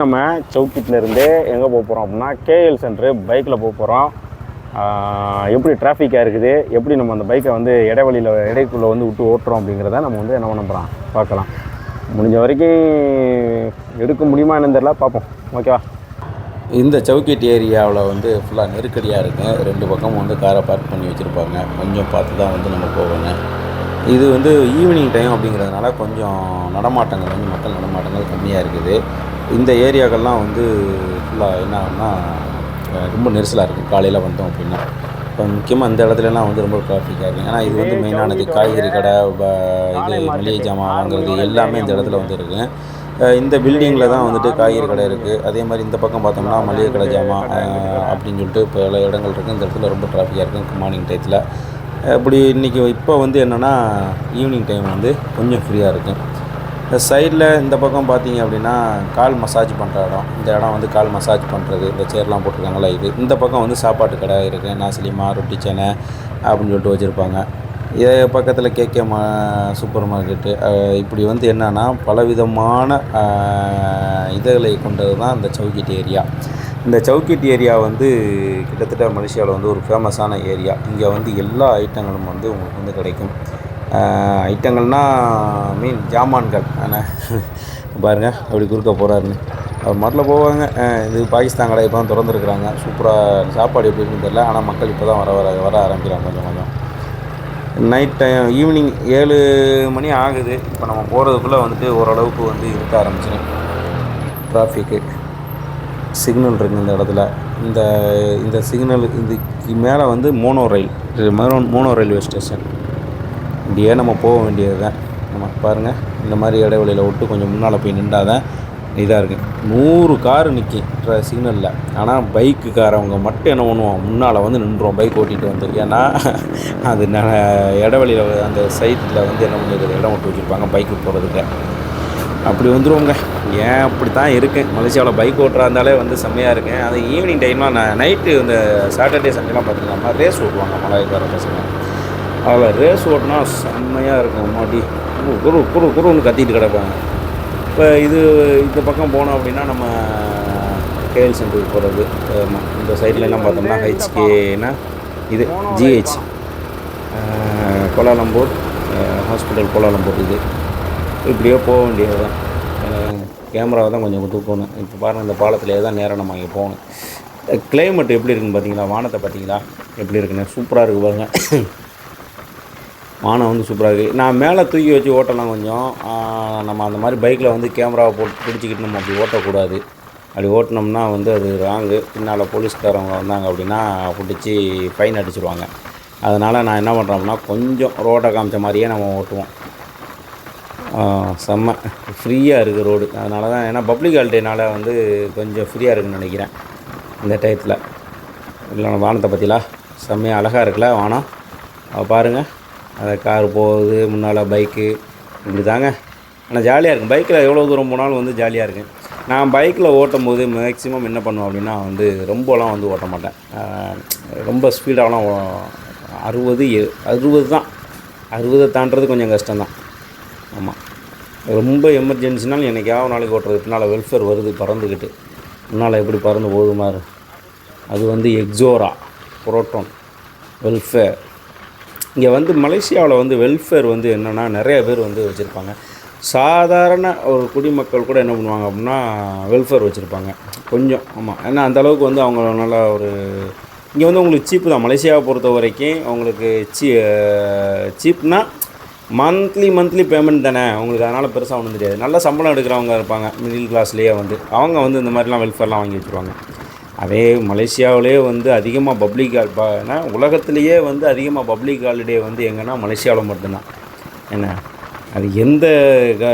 நம்ம சவுக்கிட்டிலேருந்து எங்கே போக போகிறோம் அப்படின்னா கேஎல் சென்ட்ரு பைக்கில் போக போகிறோம் எப்படி டிராஃபிக்காக இருக்குது எப்படி நம்ம அந்த பைக்கை வந்து இடைவெளியில் இடைக்குள்ளே வந்து விட்டு ஓட்டுறோம் அப்படிங்கிறத நம்ம வந்து என்ன பண்ண போகிறோம் பார்க்கலாம். முடிஞ்ச வரைக்கும் எடுக்க முடியுமா என்னன்னு பார்ப்போம். ஓகேவா? இந்த சவுக்கெட் ஏரியாவில் வந்து ஃபுல்லாக நெருக்கடியாக இருக்கும் ரெண்டு பக்கம் வந்து காரை பார்க் பண்ணி வச்சுருப்பாங்க. கொஞ்சம் பார்த்து தான் வந்து நம்ம போவோங்க. இது வந்து ஈவினிங் டைம் அப்படிங்கிறதுனால கொஞ்சம் நடமாட்டங்கள் வந்து மக்கள் நடமாட்டங்கள் கம்மியாக இருக்குது. இந்த ஏரியாக்கள்லாம் வந்து ஃபுல்லாக என்ன ஆகும்னா ரொம்ப நெரிசலாக இருக்குது காலையில் வந்தோம் அப்படின்னா. இப்போ முக்கியமாக இந்த இடத்துலலாம் வந்து ரொம்ப டிராஃபிக்காக இருக்குது ஏன்னா இது வந்து மெயினானது காய்கறி கடை இது மளிகை ஜாமான் வாங்குறது எல்லாமே இந்த இடத்துல வந்து இருக்குது இந்த பில்டிங்கில் தான் வந்துட்டு காய்கறி கடை இருக்குது அதே மாதிரி இந்த பக்கம் பார்த்தோம்னா மளிகை கடை ஜாமான் அப்படின்னு சொல்லிட்டு பல இடங்கள் இருக்குது இந்த இடத்துல ரொம்ப டிராஃபிக்காக இருக்கும் மார்னிங் டயத்தில் இப்படி இன்றைக்கி இப்போ வந்து என்னென்னா ஈவினிங் டைம் வந்து கொஞ்சம் ஃப்ரீயாக இருக்கும் இந்த சைடில் இந்த பக்கம் பார்த்தீங்க அப்படின்னா கால் மசாஜ் பண்ணுற இடம். இந்த இடம் வந்து கால் மசாஜ் பண்ணுறது. இந்த சேர்லாம் போட்டிருக்காங்களா இது. இந்த பக்கம் வந்து சாப்பாட்டு கடை இருக்குது. நாசிலிமா ரொட்டி சென்னை அப்படின்னு சொல்லிட்டு வச்சுருப்பாங்க. இதே பக்கத்தில் கேகே மா சூப்பர் மார்க்கெட்டு. இப்படி வந்து என்னென்னா பலவிதமான இதழை கொண்டது தான் இந்த சவுக்கிட் ஏரியா. இந்த சவுக்கிட் ஏரியா வந்து கிட்டத்தட்ட மலேசியாவில் வந்து ஒரு ஃபேமஸான ஏரியா. இங்கே வந்து எல்லா ஐட்டங்களும் வந்து உங்களுக்கு வந்து கிடைக்கும். ஐட்டங்கள்னால் மீன் ஜாமான்கள். ஆனால் பாருங்கள் அப்படி குறுக்க போகிறாருன்னு அவர் மாட்டில் போவாங்க. இது பாகிஸ்தான் கடை இப்போ தான் திறந்துருக்குறாங்க. சூப்பராக சாப்பாடு எப்படி இருக்குன்னு தெரில ஆனால் மக்கள் இப்போ தான் வர வர வர ஆரம்பிக்கிறாங்க கொஞ்சம் கொஞ்சம். நைட் டைம் ஈவினிங் ஏழு மணி ஆகுது. இப்போ நம்ம போகிறதுக்குள்ளே வந்துட்டு ஓரளவுக்கு வந்து இருக்க ஆரம்பிச்சிடும் டிராஃபிக்கு சிக்னல் இருக்குது இந்த இடத்துல. இந்த இந்த சிக்னல் இதுக்கு மேலே வந்து monorail mono mono railway station இப்படியே நம்ம போக வேண்டியது தான் நம்ம பாருங்கள் இந்த மாதிரி இடைவெளியில் விட்டு கொஞ்சம் முன்னால் போய் நின்றாதான் இதாக இருக்குது நூறு கார் நிற்கும் சிக்னலில். ஆனால் பைக்குக்காரவங்க மட்டும் என்ன பண்ணுவோம் முன்னால் வந்து நின்றுவோம் பைக் ஓட்டிகிட்டு வந்து. ஏன்னா அது ந இடைவெளியில் அந்த சைட்டில் வந்து என்ன பண்ணிடுறது இடம் விட்டு வச்சுருப்பாங்க பைக்கு போகிறதுக்கு அப்படி வந்துருவோங்க. ஏன் அப்படி தான் இருக்கேன். மலேசியாவில் பைக் ஓட்டுறா இருந்தாலே வந்து செம்மையாக இருக்கேன். அது ஈவினிங் டைம்லாம் நான் நைட்டு இந்த சாட்டர்டே சண்டேலாம் பார்த்தீங்கன்னா ரேஸ் ஓட்டுவாங்க மலாய்க்கார பசங்க. அதில் ரேஸ் ஓட்டினா செம்மையாக இருக்கும் மாட்டி குரு குரு குருன்னு கத்திட்டு கிடப்பாங்க. இப்போ இது இந்த பக்கம் போனோம் அப்படின்னா நம்ம கேஎல் சென்டருக்கு போகிறது இந்த சைட்லலாம் பார்த்தோம்னா ஹெச்கேனா இது ஜிஹெச் கோலாலம்பூர் ஹாஸ்பிட்டல் கோலாலம்பூர் இது. இப்படியே போக வேண்டியது தான் கேமராவை தான் கொஞ்சம் தூக்கணும். இப்போ பாருங்கள் இந்த பாலத்திலே தான் நேரம் நம்ம இங்கே போகணும். கிளைமேட் எப்படி இருக்குன்னு பார்த்தீங்களா? வானத்தை பார்த்தீங்களா? எப்படி இருக்குன்னு? சூப்பராக இருக்குது பாருங்கள் வானம் வந்து சூப்பராக இருக்குது நான் மேலே தூக்கி வச்சு ஓட்டலாம் கொஞ்சம். நம்ம அந்த மாதிரி பைக்கில் வந்து கேமராவை போட்டு பிடிச்சிக்கிட்டு நம்ம அப்படி ஓட்டக்கூடாது. அப்படி ஓட்டினோம்னா வந்து அது ராங்கு பின்னால் போலீஸ்காரவங்க வந்தாங்க அப்படின்னா பிடிச்சி ஃபைன் அடிச்சிருவாங்க. அதனால் நான் என்ன பண்ணுறோம்னா கொஞ்சம் ரோட்டை காமிச்ச மாதிரியே நம்ம ஓட்டுவோம். செம்ம ஃப்ரீயாக இருக்குது ரோடு அதனால தான் ஏன்னா பப்ளிக் ஹாலிடேனால வந்து கொஞ்சம் ஃப்ரீயாக இருக்குன்னு நினைக்கிறேன். இந்த டயத்தில் இல்லை வானத்தை பற்றிலாம் செம்மையாக அழகாக இருக்குல்ல வானம். பாருங்கள் அந்த கார் போகுது முன்னால் பைக்கு. இப்படி தாங்க ஆனால் ஜாலியாக இருக்கும் பைக்கில் எவ்வளோ தூரம் போனாலும் வந்து ஜாலியாக இருக்கும் நான் பைக்கில் ஓட்டும் போது மேக்ஸிமம் என்ன பண்ணுவேன் அப்படின்னா வந்து ரொம்பலாம் வந்து ஓட்ட மாட்டேன். ரொம்ப ஸ்பீடாகலாம் அறுபது எ- அறுபது தான். அறுபதை தாண்டுறது கொஞ்சம் கஷ்டம்தான். ஆமாம் ரொம்ப எமர்ஜென்சினாலும் என்னைக்காவது ஒரு நாளைக்கு ஓட்டுறது. பின்னால் வெல்ஃபேர் வருது பறந்துக்கிட்டு முன்னால் எப்படி பறந்து போகுது மாதிரி அது வந்து எக்ஸோரா புரோட்டோன் வெல்ஃபேர் இங்கே வந்து மலேசியாவில் வந்து வெல்ஃபேர் வந்து என்னென்னா நிறைய பேர் வந்து வச்சுருப்பாங்க. சாதாரண ஒரு குடிமக்கள் கூட என்ன பண்ணுவாங்க அப்படின்னா வெல்ஃபேர் வச்சுருப்பாங்க. கொஞ்சம் ஆமாம் ஏன்னா அந்த அளவுக்கு வந்து அவங்க நல்லா ஒரு இங்கே வந்து உங்களுக்கு சீப்பு தான். மலேசியாவை பொறுத்த வரைக்கும் உங்களுக்கு சீ சீப்னா மந்த்லி மந்த்லி பேமெண்ட் தானே. உங்களுக்கு அதனால் பெருசாக ஒன்றும் தெரியாது. நல்ல சம்பளம் எடுக்கிறவங்க இருப்பாங்க மிடில் கிளாஸ்லேயே வந்து. அவங்க வந்து இந்த மாதிரிலாம் வெல்ஃபேர்லாம் வாங்கி வச்சுருவாங்க. அதே மலேசியாவிலே வந்து அதிகமாக பப்ளிக் ஏன்னா உலகத்திலேயே வந்து அதிகமாக பப்ளிக் ஹாலிடே வந்து எங்கன்னா மலேசியாவில் மட்டும்தான். என்ன அது எந்த க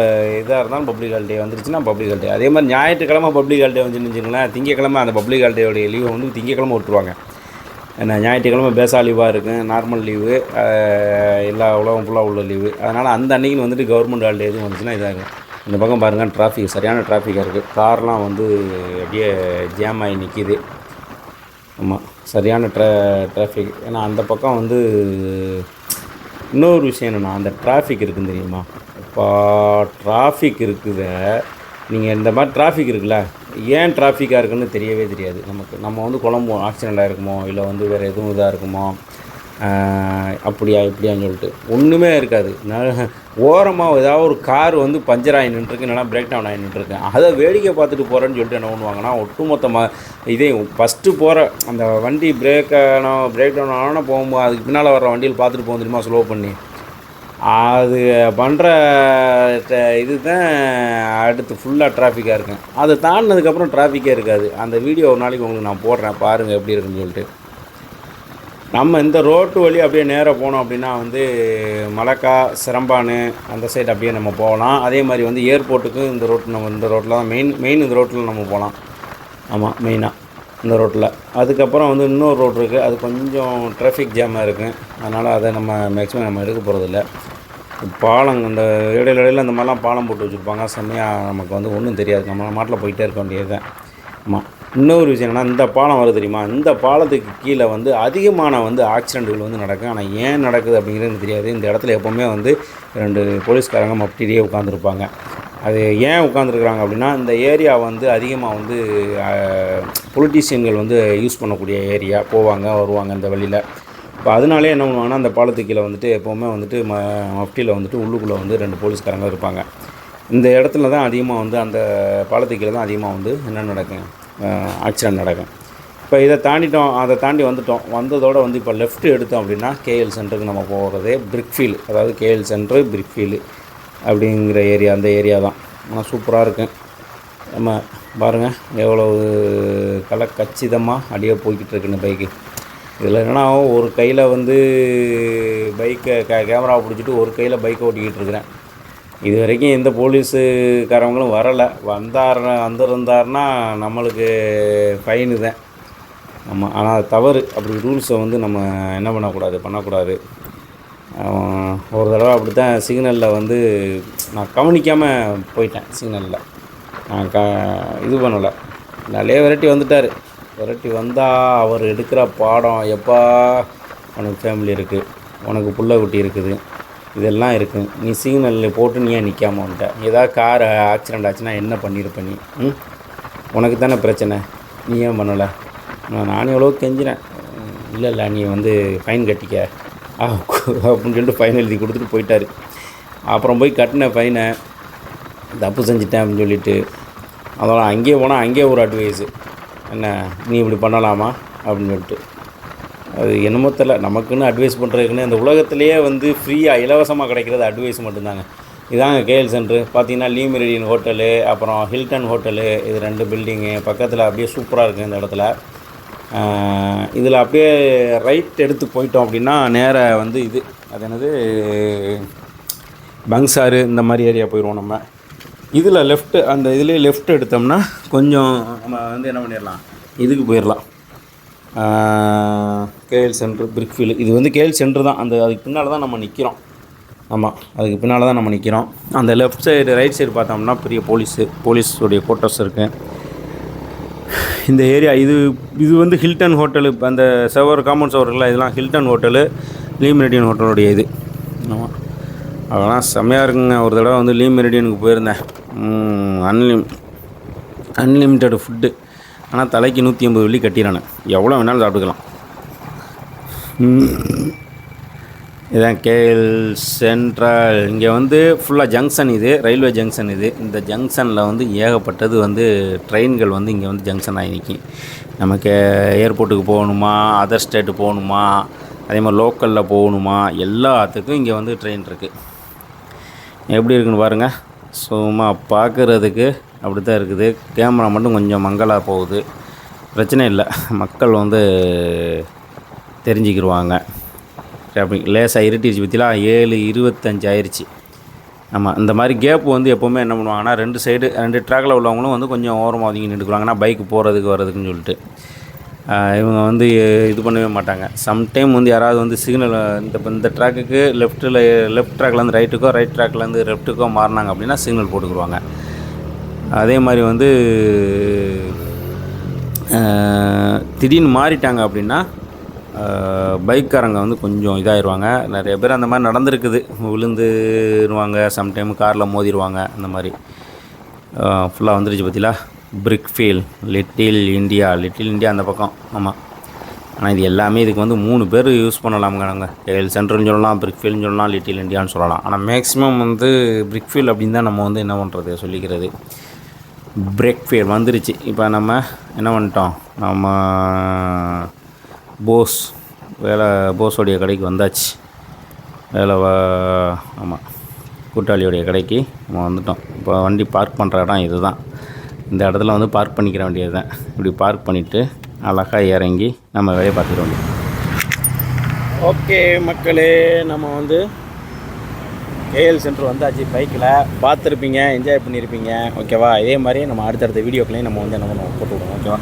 இதாக இருந்தாலும் பப்ளிக் ஹாலிடே வந்துருச்சுன்னா பப்ளிக் ஹாலிடே அதே மாதிரி ஞாயிற்றுக்கிழமை பப்ளிக் ஹாலிடே வந்துச்சுன்னு வச்சுங்களேன் திங்கக்கிழமை அந்த பப்ளிக் ஹாலிடேயோடைய லீவை வந்து திங்கக்கிழமை விட்டுருவாங்க. என்ன ஞாயிற்றுக்கிழமை பேசா லீவாக இருக்கும் நார்மல் லீவு எல்லா உலகம் ஃபுல்லாக உள்ள லீவு அதனால் அந்த அன்னைக்கு வந்துட்டு கவர்மெண்ட் ஹாலிடே எதுவும் வந்துச்சுன்னா இதாக இந்த பக்கம் பாருங்கள் டிராஃபிக் சரியான டிராஃபிக்காக இருக்குது கார்லாம் வந்து அப்படியே ஜாம் ஆகி நிற்கிது ஆமாம் சரியான ட்ரா டிராஃபிக் ஏன்னா அந்த பக்கம் வந்து இன்னொரு விஷயம் என்னென்னா அந்த டிராஃபிக் இருக்குன்னு தெரியுமா? இப்போ டிராஃபிக் இருக்குத? நீங்கள் இந்த மாதிரி டிராஃபிக் இருக்குல்ல ஏன் டிராஃபிக்காக இருக்குன்னு தெரியவே தெரியாது. நமக்கு நம்ம வந்து குழம்புவோம் ஆக்சிடெண்ட் ஆகிருக்குமோ இல்லை வந்து வேறு எதுவும் இதாக இருக்குமோ அப்படியா இப்படியான்னு சொல்லிட்டு. ஒன்றுமே இருக்காது. நான் ஓரமாக ஏதாவது ஒரு கார் வந்து பஞ்சர் ஆகி நின்றுருக்கு இல்லைனா பிரேக் டவுன் ஆகி நின்றுருக்கு. அதை வேடிக்கை பார்த்துட்டு போகிறேன்னு சொல்லிட்டு என்ன பண்ணுவாங்கன்னா ஒட்டுமொத்தமாக இதே ஃபஸ்ட்டு போகிற அந்த வண்டி பிரேக் ஆனால் பிரேக் டவுன் ஆனால் போகும்போது அதுக்கு பின்னால் வர்ற வண்டியில் பார்த்துட்டு போக தெரியுமா ஸ்லோ பண்ணி. அது பண்ணுற இது தான் அடுத்து ஃபுல்லாக டிராஃபிக்காக இருக்கும். அதை தாண்டினதுக்கப்புறம் டிராஃபிக்கே இருக்காது. அந்த வீடியோ ஒரு நாளைக்கு உங்களுக்கு நான் போடுறேன் பாருங்கள் எப்படி இருக்குன்னு சொல்லிட்டு. நம்ம இந்த ரோட்டு வழி அப்படியே நேராக போனோம் அப்படின்னா வந்து மலக்கா சிரம்பானு அந்த சைடு அப்படியே நம்ம போகலாம். அதே மாதிரி வந்து ஏர்போர்ட்டுக்கு இந்த ரோட் நம்ம இந்த ரோட்டில் தான் மெயின் மெயின் இந்த ரோட்டில் நம்ம போகலாம். ஆமாம் மெயினாக இந்த ரோட்டில் அதுக்கப்புறம் வந்து இன்னொரு ரோட் இருக்குது அது கொஞ்சம் ட்ராஃபிக் ஜாமாக இருக்குது அதனால் அதை நம்ம மேக்ஸிமம் நம்ம எடுக்க போகிறதில்ல பாலம் இந்த இடையில இடையில இந்த மாதிரிலாம் பாலம் போட்டு வச்சுருப்பாங்க. செம்மையாக நமக்கு வந்து ஒன்றும் தெரியாது. நம்ம மாட்டில் போயிட்டே இருக்க வேண்டியது தான் ஆமாம் இன்னொரு விஷயம் என்னென்னா இந்த பாலம் வருது தெரியுமா? இந்த பாலத்துக்கு கீழே வந்து அதிகமான வந்து ஆக்சிடெண்ட்டுகள் வந்து நடக்கும் ஆனால் ஏன் நடக்குது அப்படிங்கிறது எனக்கு தெரியாது. இந்த இடத்துல எப்போவுமே வந்து ரெண்டு போலீஸ்காரங்க மப்டிலேயே உட்காந்துருப்பாங்க அது ஏன் உட்காந்துருக்குறாங்க அப்படின்னா இந்த ஏரியா வந்து அதிகமாக வந்து பொலிட்டீஷியன்கள் வந்து யூஸ் பண்ணக்கூடிய ஏரியா. போவாங்க வருவாங்க இந்த வழியில். இப்போ அதனாலே என்ன பண்ணுவாங்கன்னா அந்த பாலத்துக்கு கீழே வந்துட்டு எப்போவுமே வந்துட்டு ம மஃப்டியில் வந்துட்டு உள்ளுக்குள்ளே வந்து ரெண்டு போலீஸ்காரங்க இருப்பாங்க. இந்த இடத்துல தான் அதிகமாக வந்து அந்த பாலத்துக்கு கீழே தான் அதிகமாக வந்து என்ன நடக்குங்க? ஆக்சிடென்ட் நடக்கும். இப்போ இதை தாண்டிட்டோம் அதை தாண்டி வந்துட்டோம். வந்ததோட வந்து இப்போ லெஃப்ட் எடுத்தோம் அப்படின்னா கேஎல் சென்டருக்கு நம்ம போகிறதே பிரிக்ஃபீல் அதாவது கேஎல் சென்டரு பிரிக்ஃபீல் அப்படிங்கிற ஏரியா அந்த ஏரியா தான். ஆனால் சூப்பராக இருக்கும் நம்ம பாருங்கள் எவ்வளோ கலை கச்சிதமாக அப்படியே போய்கிட்டு இருக்குன்னு பைக்கு இதில் என்னென்னா ஒரு கையில் வந்து பைக்கை கே கேமராவை பிடிச்சிட்டு ஒரு கையில் பைக்கை ஓட்டிக்கிட்டு இருக்கிறேன். இது வரைக்கும் எந்த போலீஸுக்காரவங்களும் வரலை. வந்தார் வந்திருந்தாருன்னா நம்மளுக்கு ஃபைனு தான். நம்ம ஆனால் அது தவறு. அப்படி ரூல்ஸை வந்து நம்ம என்ன பண்ணக்கூடாது பண்ணக்கூடாது. ஒரு தடவை அப்படி தான் சிக்னலில் வந்து நான் கவனிக்காமல் போயிட்டேன் சிக்னலில் நான் க இது பண்ணலை. நிறைய விரட்டி வந்துட்டார். விரட்டி வந்தால் அவர் எடுக்கிற பாடம் எப்பா? உனக்கு ஃபேமிலி இருக்குது உனக்கு புள்ள குட்டி இருக்குது. இதெல்லாம் இருக்குது நீ சிக்னலில் போட்டு நீ ஏன் நிற்காம வந்துட்ட. ஏதாவது கார் ஆக்சிடெண்ட் ஆச்சுன்னா என்ன பண்ணியிருப்ப நீ? ம்? உனக்கு தானே பிரச்சனை. நீ ஏன் பண்ணலை? நான் நானும் எவ்வளோ கெஞ்சினேன் இல்லை இல்லை நீ வந்து ஃபைன் கட்டிக்க. அப்படின்னு சொல்லிட்டு ஃபைன் எழுதி கொடுத்துட்டு போயிட்டாரு. அப்புறம் போய் கட்டின ஃபைனை தப்பு செஞ்சிட்டேன் அப்படின்னு சொல்லிட்டு அதனால் அங்கேயே போனால் அங்கேயே ஒரு அட்வைஸு என்ன நீ இப்படி பண்ணலாமா? அப்படின்னு சொல்லிட்டு. அது என்னமோ தெரில நமக்குன்னு அட்வைஸ் பண்ணுறதுக்குன்னு இந்த உலகத்திலேயே வந்து ஃப்ரீயாக இலவசமாக கிடைக்கிறது அட்வைஸ் மட்டும்தாங்க. இதாங்க கேஎல் சென்ட்ரு பார்த்தீங்கன்னா லீ மெரிடியன் ஹோட்டலு அப்புறம் ஹில்டன் ஹோட்டலு இது ரெண்டு பில்டிங்கு பக்கத்தில் அப்படியே சூப்பராக இருக்குது இந்த இடத்துல. இதில் அப்படியே ரைட் எடுத்து போயிட்டோம் அப்படின்னா நேராக வந்து இது. அது என்னது? பங்சாறு இந்த மாதிரி ஏரியா போயிடுவோம் நம்ம. இதில் லெஃப்ட்டு அந்த இதுலேயே லெஃப்ட் எடுத்தோம்னா கொஞ்சம் நம்ம வந்து என்ன பண்ணிடலாம்? இதுக்கு போயிடலாம். KL central brickfield. இது வந்து கேஎல் சென்டர் தான். அந்த அதுக்கு பின்னால் தான் நம்ம நிற்கிறோம் ஆமாம் அதுக்கு பின்னால் தான் நம்ம நிற்கிறோம் அந்த லெஃப்ட் சைடு ரைட் சைடு பார்த்தோம்னா பெரிய போலீஸு போலீஸுடைய கோட்டர்ஸ் இருக்குது இந்த ஏரியா இது இது வந்து ஹில்டன் ஹோட்டலு. அந்த செவர் காம்பவுண்ட் செவர்ல இதெல்லாம் ஹில்டன் ஹோட்டலு. லீ மெரிடியன் ஹோட்டலுடைய இது. ஆமாம் அதெல்லாம் செம்மையாக இருக்குங்க. ஒரு தடவை வந்து லீ மெரிடியனுக்கு போயிருந்தேன். அன்லிம் அன்லிமிட்டடு ஃபுட்டு. ஆனால் தலைக்கு நூற்றி ஐம்பது வெள்ளி கட்டிடுறானு எவ்வளோ வேணாலும் சாப்பிட்டுக்கலாம். இதான் கேஎல் சென்ட்ரல். இங்கே வந்து ஃபுல்லாக ஜங்ஷன் இது ரயில்வே ஜங்ஷன் இது. இந்த ஜங்ஷனில் வந்து ஏகப்பட்டது வந்து ட்ரெயின்கள் வந்து இங்கே வந்து ஜங்ஷன் ஆகி நிற்கி நமக்கு ஏர்போர்ட்டுக்கு போகணுமா அதர் ஸ்டேட்டு போகணுமா அதே மாதிரி லோக்கலில் போகணுமா எல்லாத்துக்கும் இங்கே வந்து ட்ரெயின் இருக்குது எப்படி இருக்குன்னு பாருங்கள் சும்மா பார்க்குறதுக்கு அப்படி தான் இருக்குது. கேமரா மட்டும் கொஞ்சம் மங்கலாக போகுது. பிரச்சனை இல்லை. மக்கள் வந்து தெரிஞ்சுக்கிடுவாங்க அப்படி லேசாக இருட்டிடுச்சு பற்றிலாம் ஏழு இருபத்தஞ்சு ஆயிடுச்சு ஆமாம் இந்த மாதிரி கேப் வந்து எப்போவுமே என்ன பண்ணுவாங்கன்னா ரெண்டு சைடு ரெண்டு ட்ராக்கில் உள்ளவங்களும் வந்து கொஞ்சம் ஓரமாக ஒதுங்கி நின்றுக்குவாங்கன்னா பைக்கு போகிறதுக்கு வர்றதுக்குன்னு சொல்லிட்டு. இவங்க வந்து இது பண்ணவே மாட்டாங்க. சம்டைம் வந்து யாராவது வந்து சிக்னல் இந்த இந்த ட்ராக்குக்கு லெஃப்ட்டில் லெஃப்ட் ட்ராக்லேருந்து ரைட்டுக்கோ ரைட் ட்ராக்லேருந்து லெஃப்ட்டுக்கோ மாறினாங்க அப்படின்னா சிக்னல் போட்டுக்குருவாங்க. அதே மாதிரி வந்து திடீர்னு மாறிட்டாங்க அப்படின்னா பைக்காரங்க வந்து கொஞ்சம் இதாயிருவாங்க. நிறைய பேர் அந்த மாதிரி நடந்திருக்குது. விழுந்துருவாங்க சம்டைம் காரில் மோதிடுவாங்க அந்த மாதிரி. ஃபுல்லாக வந்துருச்சு பார்த்தீங்களா? Brickfield little India little India அந்த பக்கம். ஆமாம் ஆனால் இது எல்லாமே இதுக்கு வந்து மூணு பேர் யூஸ் பண்ணலாம்ங்க நாங்கள் சென்டர்னு சொல்லலாம் பிரிக்ஃபீல்னு சொல்லலாம் லிட்டில் இந்தியான்னு சொல்லலாம். ஆனால் மேக்ஸிமம் வந்து பிரிக்ஃபீல் அப்படின்னு தான் நம்ம வந்து என்ன பண்ணுறது சொல்லிக்கிறது. பிரேக் ஃபீல் வந்துருச்சு. இப்போ நம்ம என்ன பண்ணிட்டோம்? நம்ம போஸ் வேலை போஸோடைய கடைக்கு வந்தாச்சு. வேலை ஆமாம் கூட்டாளியோடைய கடைக்கு நம்ம வந்துட்டோம். இப்போ வண்டி பார்க் பண்ணுற இடம் இதுதான். இந்த இடத்துல வந்து பார்க் பண்ணிக்கிற வேண்டியது தான் இப்படி பார்க் பண்ணிவிட்டு அழகாக இறங்கி நம்ம வேலையை பார்த்துக்க வேண்டியது ஓகே மக்களே நம்ம வந்து கேஎல் சென்டர் வந்தாச்சு பைக்கில். பார்த்துருப்பீங்க என்ஜாய் பண்ணியிருப்பீங்க. ஓகேவா? இதே மாதிரி நம்ம அடுத்தடுத்த வீடியோக்களையும் நம்ம வந்து என்ன பண்ணுவோம் போட்டு விடுவோம் ஓகேவா?